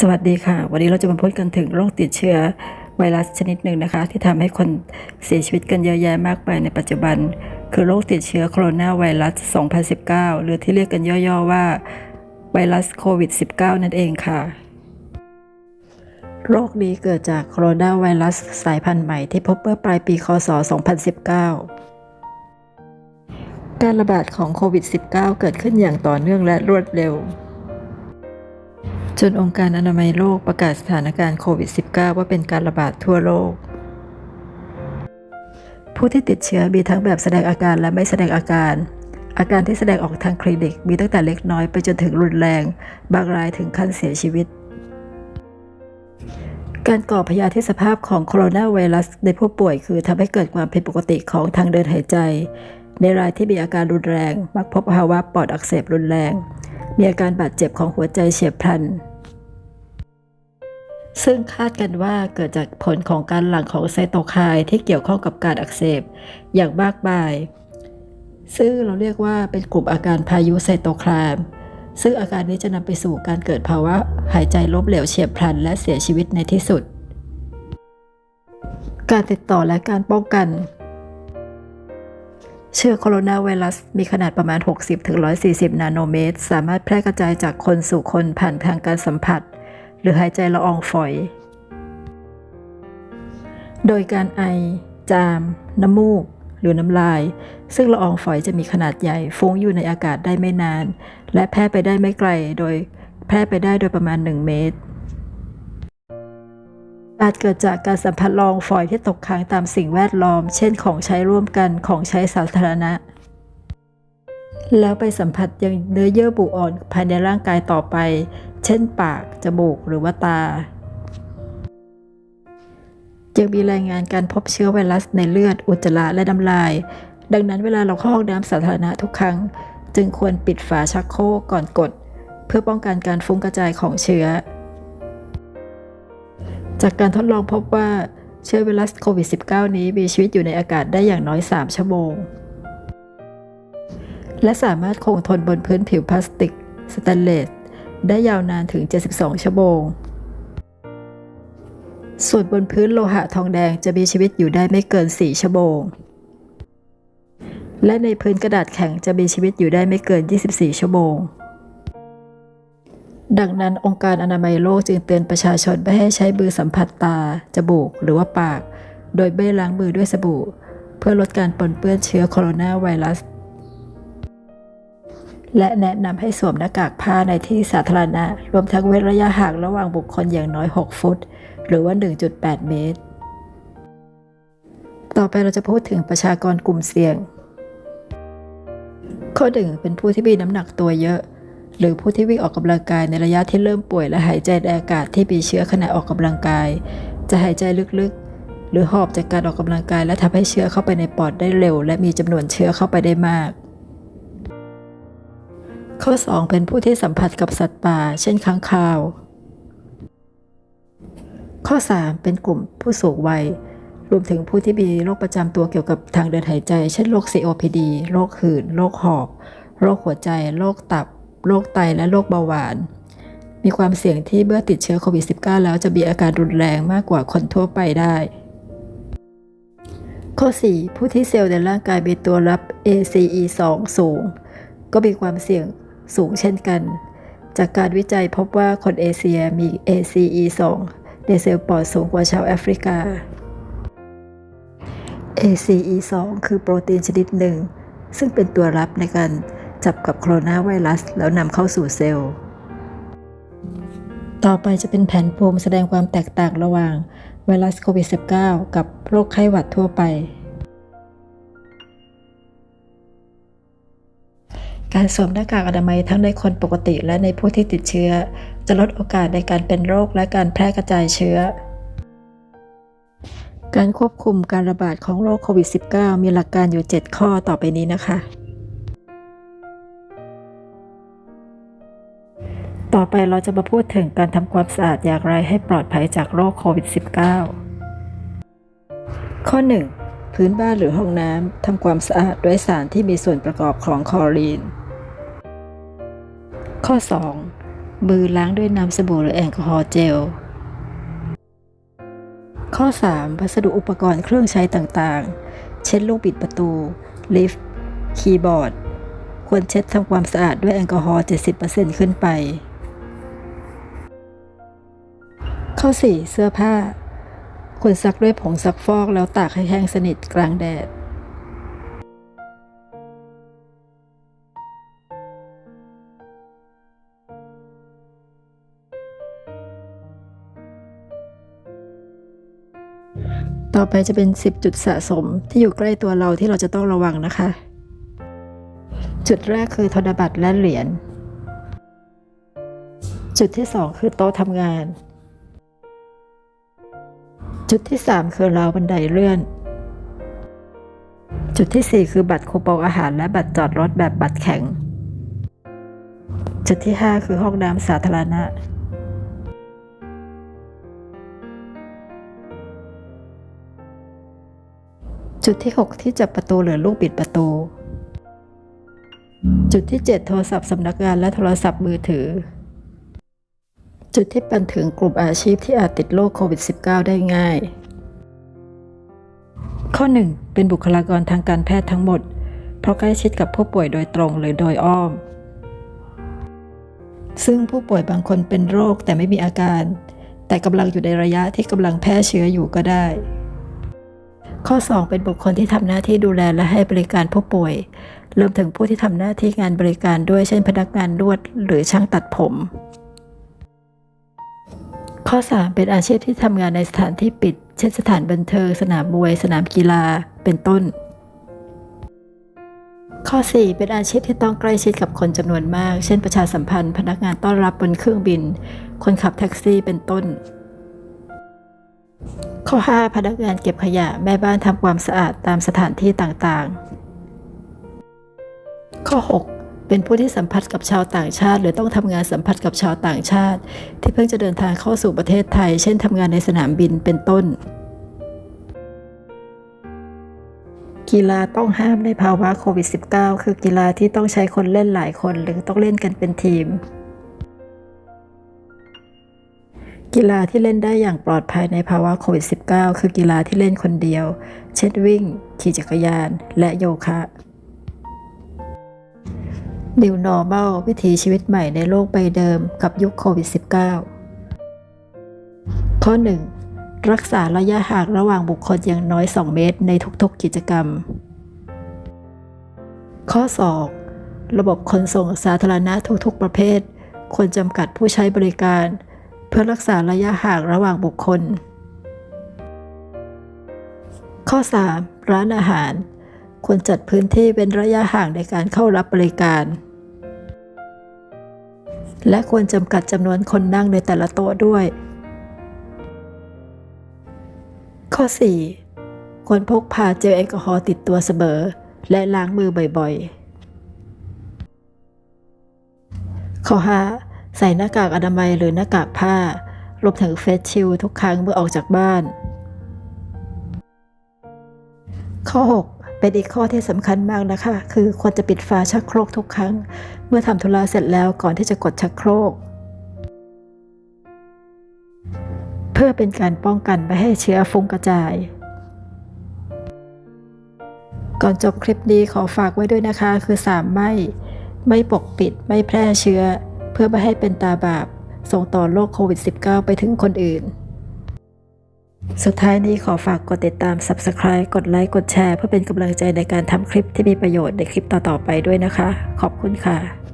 สวัสดีค่ะ วันนี้เราจะมาพูดกันถึงโรคติดเชื้อไวรัสชนิดหนึ่งนะคะ ที่ทำให้คนเสียชีวิตกันเยอะแยะมากมายในปัจจุบัน คือโรคติดเชื้อโคโรนาไวรัส 2019 หรือที่เรียกกันย่อๆว่า ไวรัสโควิด -19 นั่นเองค่ะ โรคนี้เกิดจากโคโรนาไวรัสสายพันธุ์ใหม่ที่พบเมื่อปลายปีคศ 2019 การระบาดของโควิด -19 เกิดขึ้นอย่างต่อเนื่องและรวดเร็ว จนองค์การอนามัยโลกประกาศสถานการณ์โควิด -19 ว่าเป็นการระบาดทั่วโลก ผู้ที่ติดเชื้อมีทั้งแบบแสดงอาการและไม่แสดงอาการ อาการที่แสดงออกทางคลินิก มีตั้งแต่เล็กน้อยไปจนถึงรุนแรง บางรายถึงขั้นเสียชีวิต การก่อพยาธิสภาพของโคโรนาไวรัสในผู้ป่วยคือทำให้เกิดความผิดปกติของทางเดินหายใจ ในรายที่มีอาการรุนแรง มักพบภาวะปอดอักเสบรุนแรง มีอาการบาดเจ็บของหัวใจเฉียบพลัน ซึ่งคาดกันว่าเกิดจากผลของการหลั่งของไซโตไคน์ที่เกี่ยวข้องกับการอักเสบอย่างมากมาย ซึ่งเราเรียกว่าเป็นกลุ่มอาการพายุไซโตไคน์ซึ่งอาการนี้จะนำไปสู่การเกิดภาวะหายใจล้มเหลวเฉียบพลัน และเสียชีวิตในที่สุด การติดต่อและการป้องกัน เชื้อโคโรนาไวรัสมีขนาดประมาณ 60-140 นาโนเมตร สามารถแพร่กระจายจากคนสู่คนผ่านทางการสัมผัส รือหายใจละอองฝอย โดยการไอ จาม น้ำมูก หรือน้ำลาย ซึ่งละอองฝอยจะมีขนาดใหญ่ฟุ้งอยู่ในอากาศได้ไม่นาน และแพร่ไปได้ไม่ไกลโดยแพร่ไปได้โดยประมาณ 1 เมตรอาจเกิดจากการสัมผัสลอองฝอยที่ตกค้างตามสิ่งแวดล้อม เช่นของใช้ร่วมกันของใช้สาธารณะ แล้วไปสัมผัสยังเนื้อเยื่อบุอ่อนภายในร่างกายต่อไป เช่นปาก จมูก หรือว่าตา ยังมีรายงานการพบเชื้อไวรัสในเลือด อุจจาระ และน้ำลาย ดังนั้นเวลาเราเข้าห้องน้ำสาธารณะทุกครั้ง จึงควรปิดฝาชักโครกก่อนกด เพื่อป้องกันการฟุ้งกระจายของเชื้อ จากการทดลองพบว่าเชื้อไวรัสโควิด -19 นี้มีชีวิตอยู่ในอากาศได้อย่างน้อย 3 ชั่วโมง และสามารถคงทนบนพื้นผิวพลาสติก สแตนเลส ได้ยาวนานถึง 72 ชั่วโมง ส่วนบนพื้นโลหะทองแดงจะมีชีวิตอยู่ได้ไม่เกิน 4 ชั่วโมง และในพื้นกระดาษแข็งจะมีชีวิตอยู่ได้ไม่เกิน 24 ชั่วโมง ดังนั้นองค์การอนามัยโลกจึงเตือนประชาชนไม่ให้ใช้มือสัมผัสตา จมูก หรือว่าปาก โดยไม่ล้างมือด้วยสบู่ เพื่อลดการปนเปื้อนเชื้อโคโรนาไวรัส และแนะนำให้สวมหน้ากากผ้าในที่สาธารณะ รวมทั้งเว้นระยะห่างระหว่างบุคคลอย่างน้อย 6 ฟุต หรือว่า 1.8 เมตร ต่อไปเราจะพูดถึงประชากรกลุ่มเสี่ยง ข้อหนึ่งเป็นผู้ที่มีน้ำหนักตัวเยอะ หรือผู้ที่วิ่งออกกำลังกายในระยะที่เริ่มป่วยและหายใจในอากาศที่มีเชื้อขณะออกกำลังกาย จะหายใจลึกๆ หรือหอบจากการออกกำลังกาย และทำให้เชื้อเข้าไปในปอดได้เร็ว และมีจำนวนเชื้อเข้าไปได้มาก ข้อ 2 เป็นผู้ที่สัมผัสกับสัตว์ป่า เช่นค้างคาว ข้อ 3 เป็นกลุ่มผู้สูงวัย รวมถึงผู้ที่มีโรคประจำตัวเกี่ยวกับทางเดินหายใจ เช่นโรค COPD โรคหืดโรคหอบ โรคหัวใจ โรคตับ โรคไต และโรคเบาหวาน มีความเสี่ยงที่เมื่อติดเชื้อโควิด -19 แล้วจะมีอาการรุนแรงมากกว่าคนทั่วไปได้ ข้อ 4 ผู้ที่เซลล์ในร่างกายมีตัวรับ ACE2 สูงก็มีความเสี่ยง สูงเช่นกัน จากการวิจัยพบว่าคนเอเชียมี ACE2 ในเซลล์ปอดสูงกว่าชาวแอฟริกา ACE2 คือโปรตีนชนิดหนึ่ง ซึ่งเป็นตัวรับในการจับกับโคโรนาไวรัส แล้วนำเข้าสู่เซลล์ ต่อไปจะเป็นแผนภูมิแสดงความแตกต่างระหว่างไวรัสโควิด -19 กับโรคไข้หวัดทั่วไป การสวมหน้ากากอนามัยทั้งในคนปกติและในผู้ที่ติดเชื้อ จะลดโอกาสในการเป็นโรคและการแพร่กระจายเชื้อ การควบคุมการระบาดของโรคโควิด -19 มีหลักการอยู่ 7 ข้อต่อไปนี้นะคะ ต่อไปเราจะมาพูดถึงการทำความสะอาดอย่างไรให้ปลอดภัยจากโรคโควิด -19 ข้อ 1 พื้นบ้านหรือห้องน้ำทำความสะอาดด้วยสารที่มีส่วนประกอบของคลอรีน ข้อ 2 มือล้างด้วยน้ำสบู่หรือแอลกอฮอล์เจล ข้อ 3 วัสดุอุปกรณ์เครื่องใช้ต่างๆ เช่นลูกบิดประตู ลิฟต์ คีย์บอร์ด ควรเช็ดทำความสะอาดด้วยแอลกอฮอล์ 70%ขึ้นไป ข้อ 4 เสื้อผ้า ควรซักด้วยผงซักฟอกแล้วตากให้แห้งสนิทกลางแดด ต่อไปจะเป็น 10 จุดสะสมที่อยู่ใกล้ตัวเราที่เราจะต้องระวังนะคะ จุดแรกคือธนบัตรและเหรียญ จุดที่ 2 คือโต๊ะทำงาน จุดที่ 3 คือราวบันไดเลื่อน จุดที่ 4 คือบัตรคูปองอาหารและบัตรจอดรถแบบบัตรแข็ง จุดที่ 5 คือห้องน้ำสาธารณะจุดที่ 6 ที่จับประตูหรือลูกบิดประตู จุดที่ 7 โทรศัพท์สำนักงานและโทรศัพท์มือถือ จุดที่เป็นถึงกลุ่มอาชีพที่อาจติดโรคโควิด -19 ได้ง่าย ข้อ 1 เป็นบุคลากรทางการแพทย์ทั้งหมด เพราะใกล้ชิดกับผู้ป่วยโดยตรงหรือโดยอ้อม ซึ่งผู้ป่วยบางคนเป็นโรคแต่ไม่มีอาการ แต่กำลังอยู่ในระยะที่กำลังแพร่เชื้ออยู่ก็ได้ ข้อ 2 เป็นบุคคลที่ทำหน้าที่ดูแลและให้บริการผู้ป่วยรวมถึงผู้ที่ทำหน้าที่งานบริการด้วยเช่นพนักงานนวดหรือช่างตัดผม ข้อ 3 เป็นอาชีพที่ทำงานในสถานที่ปิด เช่นสถานบันเทิง สนามมวย สนามกีฬา เป็นต้น ข้อ 4 เป็นอาชีพที่ต้องใกล้ชิดกับคนจำนวนมาก เช่นประชาสัมพันธ์ พนักงานต้อนรับบนเครื่องบิน คนขับแท็กซี่เป็นต้น ข้อ 5 พนักงานเก็บขยะแม่บ้านทำความสะอาดตามสถานที่ต่างๆ ข้อ 6 เป็นผู้ที่สัมผัสกับชาวต่างชาติ หรือต้องทำงานสัมผัสกับชาวต่างชาติ ที่เพิ่งจะเดินทางเข้าสู่ประเทศไทย เช่นทำงานในสนามบินเป็นต้น กีฬาต้องห้ามในภาวะโควิด -19 คือกีฬาที่ต้องใช้คนเล่นหลายคน หรือต้องเล่นกันเป็นทีม กีฬาที่เล่นได้อย่างปลอดภัยในภาวะโควิด -19 คือกีฬาที่เล่นคนเดียว เช่นวิ่ง ขี่จักรยาน และโยคะ New Normal วิถีชีวิตใหม่ในโลกใบเดิมกับยุคโควิด -19 ข้อ 1 รักษาระยะห่างระหว่างบุคคลอย่างน้อย 2 เมตรในทุกๆกิจกรรม ข้อ 2 ระบบขนส่งสาธารณะทุกๆประเภท ควรจำกัดผู้ใช้บริการ เพื่อรักษาระยะห่างระหว่างบุคคล ข้อ 3 ร้านอาหารควรจัดพื้นที่เป็นระยะห่างในการเข้ารับบริการ และควรจำกัดจำนวนคนนั่งในแต่ละโต๊ะด้วย ข้อ 4 ควรพกพาเจลแอลกอฮอล์ติดตัวเสมอ และล้างมือบ่อยๆ ข้อ 5 ใส่หน้ากากอนามัยหรือหน้ากากผ้ารวมถึงเฟสชิลทุกครั้งเมื่อออกจากบ้าน ข้อ 6 เป็นอีกข้อที่สำคัญมากนะคะ คือควรจะปิดฝาชักโครกทุกครั้ง เมื่อทำธุระเสร็จแล้วก่อนที่จะกดชักโครก เพื่อเป็นการป้องกันไม่ให้เชื้อฟุ้งกระจาย ก่อนจบคลิปนี้ขอฝากไว้ด้วยนะคะ คือสามไม่ ไม่ปกปิดไม่แพร่เชื้อ เพื่อไม่ให้เป็นตาบาปส่งต่อโรคโควิด -19 ไปถึงคนอื่น สุดท้ายนี้ขอฝากกดติดตาม Subscribe กดไลค์ กดแชร์ เพื่อเป็นกำลังใจในการทำคลิปที่มีประโยชน์ในคลิปต่อ ๆ ไปด้วยนะคะ ขอบคุณค่ะ